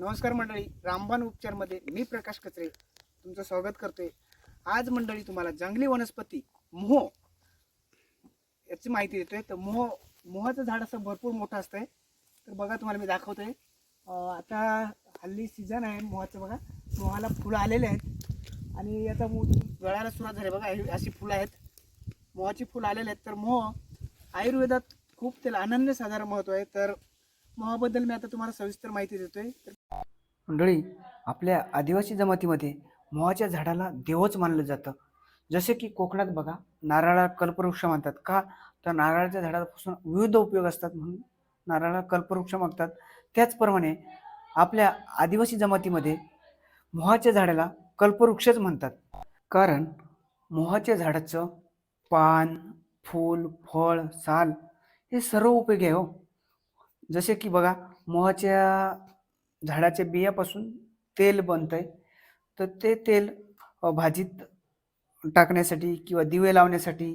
नमस्कार मंडळी रामबाण उपचारमध्ये मी प्रकाश कचरे तुमचं स्वागत करतोय. आज मंडळी तुम्हाला जंगली वनस्पती मोह याची माहिती देतोय. तर मोह मोहाचं झाड असं भरपूर मोठं असतंय. तर बघा तुम्हाला मी दाखवतोय. आता हल्ली सीझन आहे मोहाचं बघा. मोहाला फुलं आलेले आहेत. आणि आता मो गळायला सुरुवात झाली बघा. अशी फुलं आहेत. मोहाची फुलं आलेले आहेत. तर मोह आयुर्वेदात खूप त्याला अनन्यसाधारण महत्त्व आहे. तर मोहाबद्दल मी आता तुम्हाला सविस्तर माहिती देतोय. तर मंडळी आपल्या आदिवासी जमातीमध्ये मोहाच्या झाडाला देवच मानलं जातं. जसे की कोकणात बघा नारळाला कल्पवृक्ष मानतात का? तर नारळाच्या झाडापासून विविध उपयोग असतात म्हणून नारळाला कल्पवृक्ष मागतात. त्याचप्रमाणे आपल्या आदिवासी जमातीमध्ये मोहाच्या झाडाला कल्पवृक्षच म्हणतात. कारण मोहाच्या झाडाचं पान फूल फळ साल हे सर्व उपयोगी आहे हो. जसे की बघा मोहाच्या झाडाच्या बियापासून तेल बनतं आहे तर ते तेल भाजीत टाकण्यासाठी किंवा दिवे लावण्यासाठी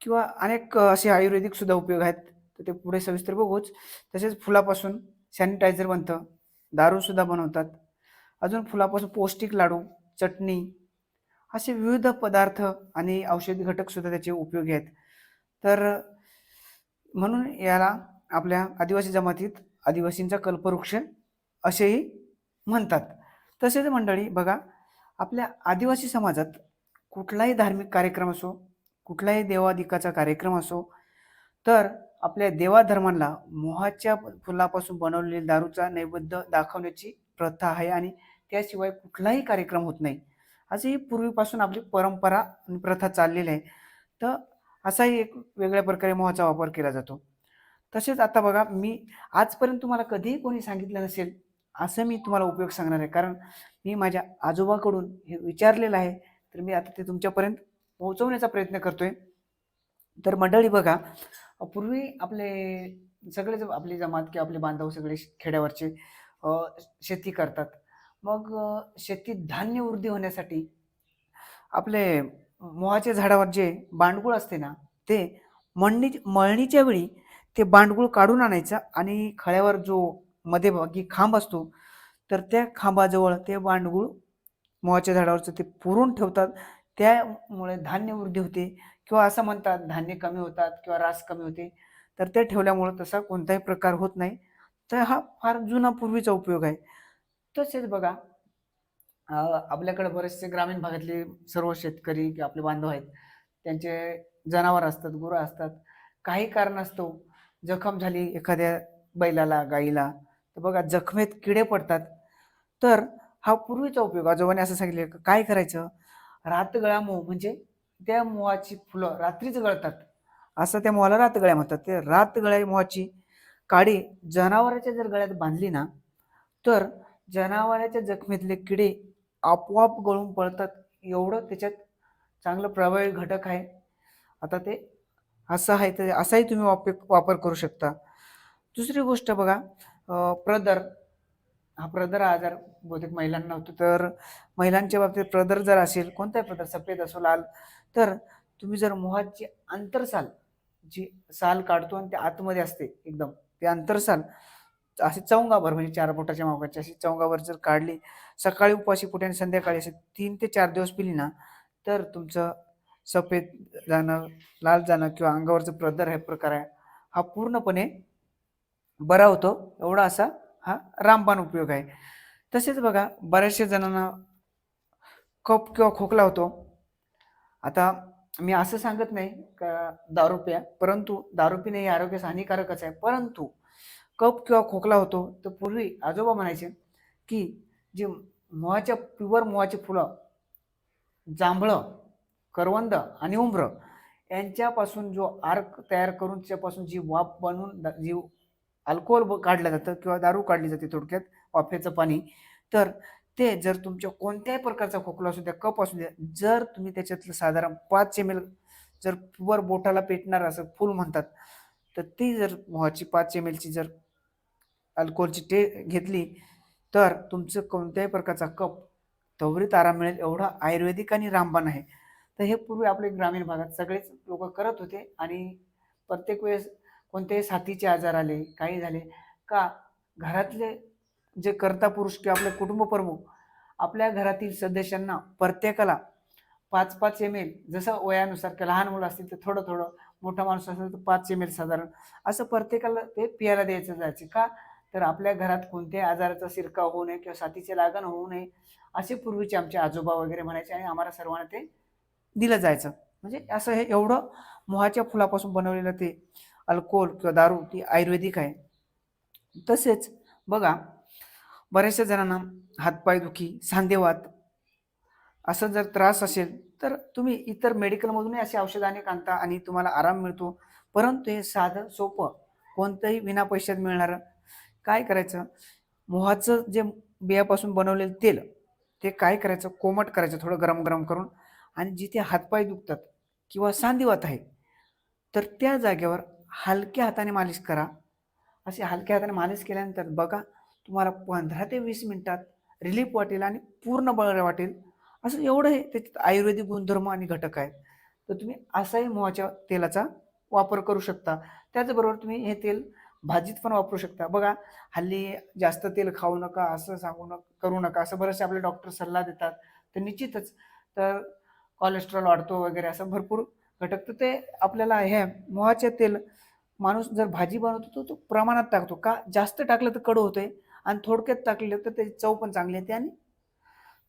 किंवा अनेक असे आयुर्वेदिक सुद्धा उपयोग आहेत. तर ते पुढे सविस्तर बघूच. तसेच फुलापासून सॅनिटायझर बनतं दारूसुद्धा बनवतात. अजून फुलापासून पौष्टिक लाडू चटणी असे विविध पदार्थ आणि औषधी घटकसुद्धा त्याचे उपयोगी आहेत. तर म्हणून याला आपल्या आदिवासी जमातीत आदिवासींचा कल्पवृक्ष असेही म्हणतात. तसेच मंडळी बघा आपल्या आदिवासी समाजात कुठलाही धार्मिक कार्यक्रम असो कुठलाही देवादिकाचा कार्यक्रम असो तर आपल्या देवाधर्मांना मोहाच्या फुलापासून बनवलेले दारूचा नैवेद्य दाखवण्याची प्रथा आहे आणि त्याशिवाय कुठलाही कार्यक्रम होत नाही. अशी ही पूर्वीपासून आपली परंपरा आणि प्रथा चाललेली आहे. तर असाही एक वेगळ्या प्रकारे मोहाचा वापर केला जातो. तसेच आता बघा मी आजपर्यंत तुम्हाला कधीही कोणी सांगितलं नसेल असं मी तुम्हाला उपयोग सांगणार आहे. कारण मी माझ्या आजोबाकडून हे विचारलेलं आहे. तर मी आता ते तुमच्यापर्यंत पोहोचवण्याचा प्रयत्न करतोय. तर मंडळी बघा पूर्वी आपले सगळे आपली जमात किंवा आपले बांधव सगळे श- खेड्यावरचे शेती करतात. मग शेतीत धान्य वृद्धी होण्यासाठी आपले मोहाच्या झाडावर जे बांडगुळ असते ना ते मळणी मळणीच्या वेळी ते बांडगुळ काढून आणायचं आणि खळ्यावर जो मध्यभागी खांब असतो. तर त्या खांबाजवळ ते बांडगुळ मोहाच्या झाडावरचं ते पुरून ठेवतात. त्यामुळे धान्य वृद्धी होते किंवा असं म्हणतात धान्य कमी होतात किंवा रास कमी होते. तर ते ठेवल्यामुळं तसा कोणताही प्रकार होत नाही. तर हा फार जुना पूर्वीचा उपयोग आहे. तसेच बघा आपल्याकडे बरेचसे ग्रामीण भागातले सर्व शेतकरी किंवा आपले बांधव आहेत. त्यांचे जनावर असतात गुरं असतात. काही कारणास्तव जखम झाली एखाद्या बैलाला गाईला तर बघा जखमेत किडे पडतात. तर हा पूर्वीचा उपयोग आजोबाने असं सांगितलं काय करायचं? रातगळा मोह म्हणजे त्या मोहाची फुलं रात्रीच गळतात. असं त्या मोहाला रातगळ्या म्हणतात. ते रातगळ्या मोहाची काडी जनावराच्या जर गळ्यात बांधली ना तर जनावराच्या जखमेतले किडे आपोआप गळून पळतात. एवढं त्याच्यात चांगलं प्रभावी घटक आहे. आता ते असं आहे तर असाही तुम्ही वापर वापर करू शकता. दुसरी गोष्ट बघा प्रदर. हा प्रदर हा आजार बहुतेक महिलांना होतो. तर महिलांच्या बाबतीत प्रदर जर असेल कोणताही प्रदर सफेद असो लाल तर तुम्ही जर मोहाची आंतरसाल जी साल काढतो आणि ते आतमध्ये असते एकदम ते आंतरसाल अशी चौंगाभर म्हणजे चार बोटाच्या मापाची अशी चौंगाभर जर काढली सकाळी उपाशी पोटी आणि संध्याकाळी असे तीन ते चार दिवस पिली ना तर तुमचं सफेद जाणं लाल जाणं किंवा अंगावरचं प्रदर हे प्रकार आहे. हा पूर्णपणे बरा होतो. एवढा असा हा रामबाण उपयोग आहे. तसेच बघा बऱ्याचशा जणांना कफ किंवा खोकला होतो. आता मी असं सांगत नाही का दारू प्या परंतु दारू पिणे हे आरोग्यास हानिकारकच आहे. परंतु कप किंवा खोकला होतो तर पूर्वी आजोबा म्हणायचे की जे मोहाच्या प्युअर मोहाची फुलं जांभळं करवंद आणि उंबर यांच्यापासून जो आर्क तयार करून त्याच्यापासून जी वाफ बनवून जी अल्कोहोल काढलं जातं किंवा दारू काढली जाते थोडक्यात वाफेचं पाणी. तर ते जर तुमच्या कोणत्याही प्रकारचा खोकला असू द्या कप असू द्या जर तुम्ही त्याच्यातलं साधारण पाच एम एल जर वर बोटाला पेटणार असं फुल म्हणतात तर ती जर मोहाची पाच एम एलची जर अल्कोहोलची टे घेतली तर तुमचं कोणत्याही प्रकारचा कप त्वरित आराम मिळेल. एवढा आयुर्वेदिक आणि रामबाण आहे. तर हे पूर्वी आपले ग्रामीण भागात सगळेच लोक करत होते आणि प्रत्येक वेळेस कोणते साथीचे आजार आले काही झाले. का? घरातले जे कर्ता पुरुष किंवा आपले कुटुंब प्रमुख आपल्या घरातील सदस्यांना प्रत्येकाला पाच पाच एम एल जसं वयानुसार किंवा लहान मुलं असतील तर थोडं थोडं मोठा माणूस असेल तर पाच एम एल साधारण असं प्रत्येकाला ते पियाला द्यायचं जायचं. का? तर आपल्या घरात कोणत्याही आजाराचा शिरकाव होऊ नये किंवा साथीचे लागण होऊ नये असे पूर्वीचे आमचे आजोबा वगैरे म्हणायचे आणि आम्हाला सर्वांना ते दिलं जायचं. म्हणजे असं हे एवढं मोहाच्या फुलापासून बनवलेलं ते अल्कोहोल किंवा दारू ती आयुर्वेदिक आहे. तसेच बघा बऱ्याचशा जणांना हातपाय दुखी सांधेवात असं जर त्रास असेल तर तुम्ही इतर मेडिकलमधूनही असे औषधाने आणता आणि तुम्हाला आराम मिळतो. परंतु हे साधं सोपं कोणतंही विना पैशात मिळणारं काय करायचं? मोहाचं जे बियापासून बनवलेलं तेल ते काय करायचं? कोमट करायचं थोडं गरम गरम करून. आणि जिथे हातपाय दुखतात किंवा सांधिवात आहे तर त्या जागेवर हलक्या हाताने मालिश करा. असे हलक्या हाताने मालिश केल्यानंतर बघा तुम्हाला पंधरा ते वीस मिनटात रिलीफ वाटेल आणि पूर्ण बळ वाटेल. असं एवढं हे त्याच्यात आयुर्वेदिक गुणधर्म आणि घटक आहेत. तर तुम्ही असाही मोहाच्या तेलाचा वापर करू शकता. त्याचबरोबर तुम्ही हे तेल भाजीत पण वापरू शकता. बघा हल्ली जास्त तेल खाऊ नका असं सांगू नका करू नका असं बरेचसे आपले डॉक्टर सल्ला देतात. तर निश्चितच तर कोलेस्ट्रॉल वाढतो वगैरे असं भरपूर घटक. तर ते आपल्याला हे मोहाचे तेल माणूस जर भाजी बनवतो तो तो प्रमाणात टाकतो. का जास्त टाकलं तर कडू होते आणि थोडक्यात टाकलं तर त्याची चव पण चांगली येते आणि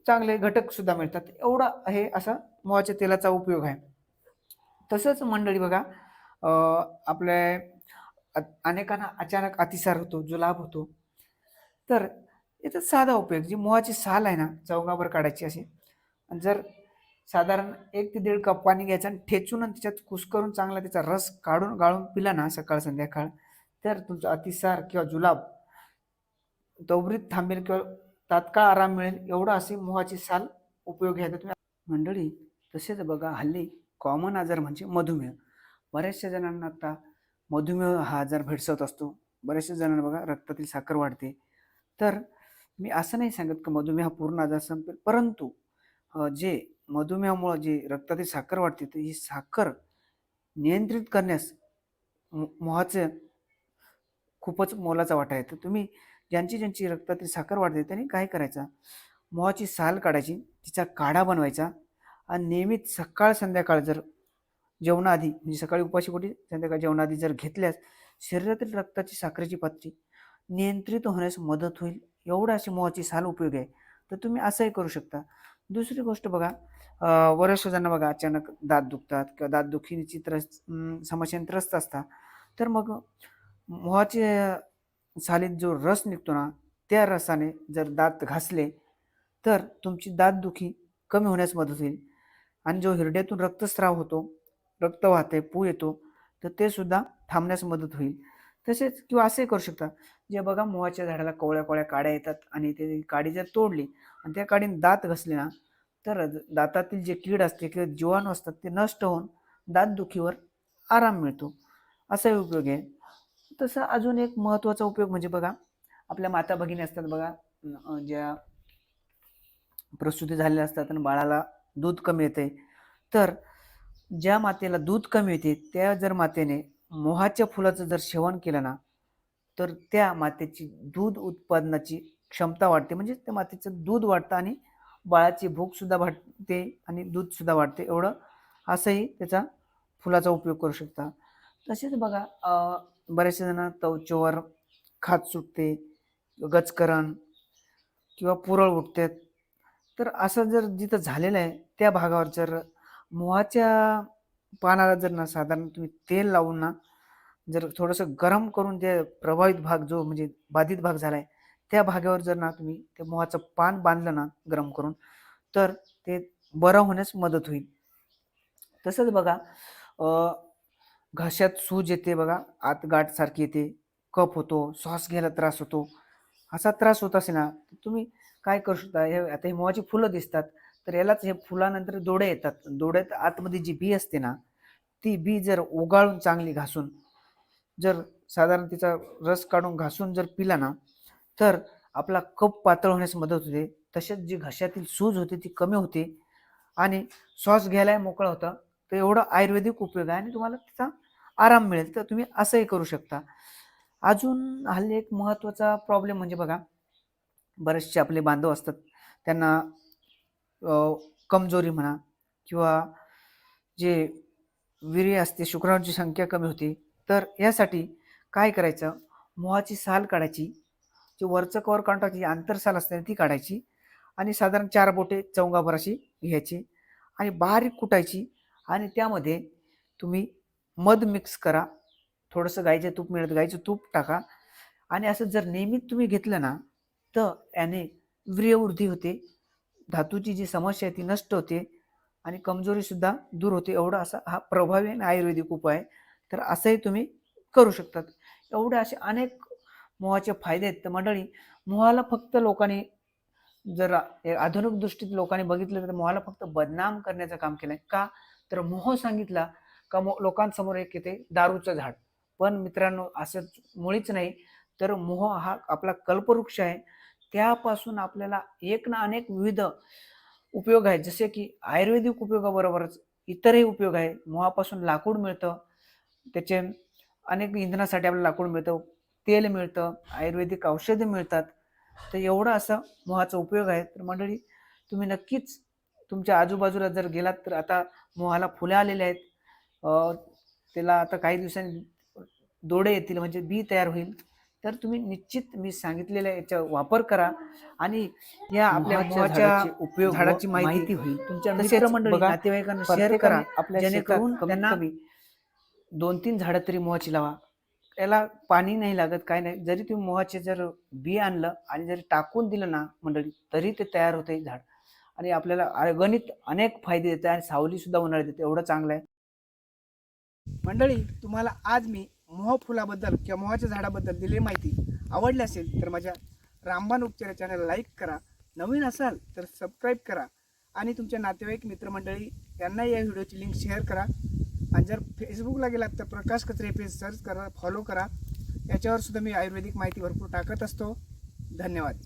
चांगले घटक सुद्धा मिळतात. एवढा हे असा मोहाच्या तेलाचा उपयोग आहे. तसंच मंडळी बघा आपले अनेकांना अचानक अतिसार होतो जुलाब होतो. तर याचा साधा उपयोग जी मोहाची साल आहे ना चौगाभर काढायची अशी. जर साधारण एक ते दीड कप पाणी घ्यायचं आणि ठेचून आणि त्याच्यात कुस्करून चांगला त्याचा रस काढून गाळून पिला ना सकाळ संध्याकाळ तर तुमचा अतिसार किंवा जुलाब दौबरीत थांबेल किंवा तात्काळ आराम मिळेल एवढं अशी मोहाची साल उपयोगी आहे तर तुम्ही मंडळी तसेच बघा हल्ली कॉमन आजार म्हणजे मधुमेह. बऱ्याचशा जणांना आता मधुमेह हा आजार भेडसवत असतो. बऱ्याचशा जणांना बघा रक्तातील साखर वाढते. तर मी असं नाही सांगत की मधुमेह हा पूर्ण आजार संपेल परंतु जे मधुमेहामुळं जी रक्तातील साखर वाढते तर ही साखर नियंत्रित करण्यास मोहाचं खूपच मोलाचा वाटा आहे. तर तुम्ही ज्यांची ज्यांची रक्तातील साखर वाढते त्यांनी काय करायचं? मोहाची साल काढायची तिचा काढा बनवायचा आणि नियमित सकाळ संध्याकाळ जर जेवणाआधी म्हणजे सकाळी उपाशीपोटी संध्याकाळ जेवणाआधी जर घेतल्यास शरीरातील रक्ताची साखरेची पातळी नियंत्रित होण्यास मदत होईल. एवढं अशी मोहाची साल उपयोगी आहे. तर तुम्ही असंही करू शकता. दुसरी गोष्ट बघा अं, बऱ्याचशा जणांना बघा अचानक दात दुखतात किंवा दात दुखीची त्रस्त समस्याने त्रस्त असतात. तर मग मोहाचे सालीत जो रस निघतो ना त्या रसाने जर दात घासले तर तुमची दातदुखी कमी होण्यास मदत होईल. आणि जो हिरड्यातून रक्तस्राव होतो रक्त वाहते पू येतो तर ते सुद्धा थांबण्यास मदत होईल. तसेच किंवा असे करू शकता. जे बघा मोहाच्या झाडाला कोवळ्या कोवळ्या काड्या येतात आणि ते काडी जर तोडली आणि त्या काडीने दात घसले ना तर दातातील जे कीड असते किंवा जीवाणू असतात ते नष्ट होऊन दातदुखीवर आराम मिळतो. असाही उपयोग आहे. तसं अजून एक महत्त्वाचा उपयोग म्हणजे बघा आपल्या माता भगिनी असतात बघा ज्या प्रसूती झालेल्या असतात आणि बाळाला दूध कमी येते. तर ज्या मातेला दूध कमी येते त्या जर मातेने मोहाच्या फुलाचं जर सेवन केलं ना तर त्या मातेची दूध उत्पादनाची क्षमता वाढते. म्हणजे त्या मातेचं दूध वाढतं आणि बाळाची भूकसुद्धा वाढते आणि दूधसुद्धा वाढते एवढं असंही त्याचा फुलाचा उपयोग करू शकता. तसेच बघा बऱ्याचशा बरेचसे जण त्वचेवर सुटते गचकरण किंवा पुरळ उठतात. तर असं जर जिथं झालेलं आहे त्या भागावर जर मोहाच्या पानाला जर ना साधारण तुम्ही तेल लावून ना जर थोडंसं गरम करून ते प्रभावित भाग जो म्हणजे बाधित भाग झाला आहे त्या भागावर जर ना तुम्ही ते मोहाचं पान बांधलं ना गरम करून तर ते बरं होण्यास मदत होईल. तसंच बघा घशात सूज येते बघा आत गाठ सारखी येते कप होतो श्वास घ्यायला त्रास होतो असा त्रास होत असे ना तर तुम्ही काय करू शकता हे आता हे मोहाची फुलं दिसतात तर यालाच हे फुलानंतर दोडे येतात. दोड्यात आतमध्ये जी बी असते ना ती बी जर ओगाळून चांगली घासून जर साधारण तिचा रस काढून घासून जर पिला ना तर आपला कप पातळ होण्यास मदत होते. तसेच जी घशातील सूज होते ती कमी होते आणि श्वास घ्यायला मोकळा होता. तर एवढा आयुर्वेदिक उपयोग आहे आणि तुम्हाला तिचा आराम मिळेल. तर तुम्ही असंही करू शकता. अजून हल्ली एक महत्त्वाचा प्रॉब्लेम म्हणजे बघा बरेचसे आपले बांधव असतात. त्यांना कमजोरी म्हणा किंवा जे वीर्य असते शुक्राणूची संख्या कमी होते. तर यासाठी काय करायचं? मोहाची साल काढायची जी वरचं कवर काढून टाकायची आंतरसाल असते ना ती काढायची आणि साधारण चार बोटे चौंगाभर अशी घ्यायची आणि बारीक कुटायची आणि त्यामध्ये तुम्ही मध मिक्स करा. थोडंसं गाईचं तूप मिळत गाईचं तूप टाका आणि असं जर नियमित तुम्ही घेतलं ना तर याने वीर्यवृद्धी होते. धातूची जी समस्या आहे ती नष्ट होते. आणि कमजोरीसुद्धा दूर होते. एवढा असा हा प्रभावी आणि आयुर्वेदिक उपाय आहे. तर असंही तुम्ही करू शकतात. एवढे असे अनेक मोहाचे फायदे आहेत. तर मंडळी मोहाला फक्त लोकांनी जर आधुनिक दृष्टीत लोकांनी बघितलं तर मोहाला फक्त बदनाम करण्याचं काम केलं आहे का? तर मोह सांगितला का मो लोकांसमोर एक येते दारूचं झाड. पण मित्रांनो असं मुळीच नाही. तर मोह हा आपला कल्पवृक्ष आहे. त्यापासून आपल्याला एक ना अनेक विविध उपयोग आहेत जसे की आयुर्वेदिक उपयोगाबरोबरच इतरही उपयोग आहे. मोहापासून लाकूड मिळतं. त्याचे अनेक इंधनासाठी आपल्याला लाकूड मिळतं. तेल मिळतं. आयुर्वेदिक औषधे मिळतात. तर एवढा असा मोहाचा उपयोग आहे. तर मंडळी तुम्ही नक्कीच तुमच्या आजूबाजूला जर गेलात तर आता मोहाला फुले आलेले आहेत. त्याला आता काही दिवसांनी दोडे येतील. म्हणजे बी तयार होईल. तर तुम्ही निश्चित मी सांगितलेल्या याचा वापर करा आणि या आपल्या मोहाच्या उपयोग झाडाची माहिती माहिती होईल. तुमच्या मित्रमंडळी नातेवाईकांना शेअर करा आपल्या जेणेकरून त्यांना दोन तीन झाडं तरी मोहाची लावा. याला पाणी नाही लागत काय नाही. जरी तुम्ही मोहाचे जर बी आणलं आणि जरी टाकून दिलं ना मंडळी तरी ते तयार होते झाड. आणि आपल्याला अगणित अनेक फायदे देते आणि सावली सुद्धा उन्हाळ्यात देते. एवढं चांगलं आहे. मंडळी तुम्हाला आज मी मोह फुलाबद्दल किंवा मोहाच्या झाडाबद्दल दिलेली माहिती आवडली असेल तर माझ्या रामबाण उपचार चॅनल लाईक करा. नवीन असाल तर सबस्क्राईब करा. आणि तुमच्या नातेवाईक मित्रमंडळी यांना या व्हिडिओची लिंक शेअर करा. आणि जर फेसबुकला गेलात तर प्रकाश कचरे पेज सर्च करा फॉलो करा. याच्यावर सुद्धा मी आयुर्वेदिक माहिती भरपूर टाकत असतो. धन्यवाद.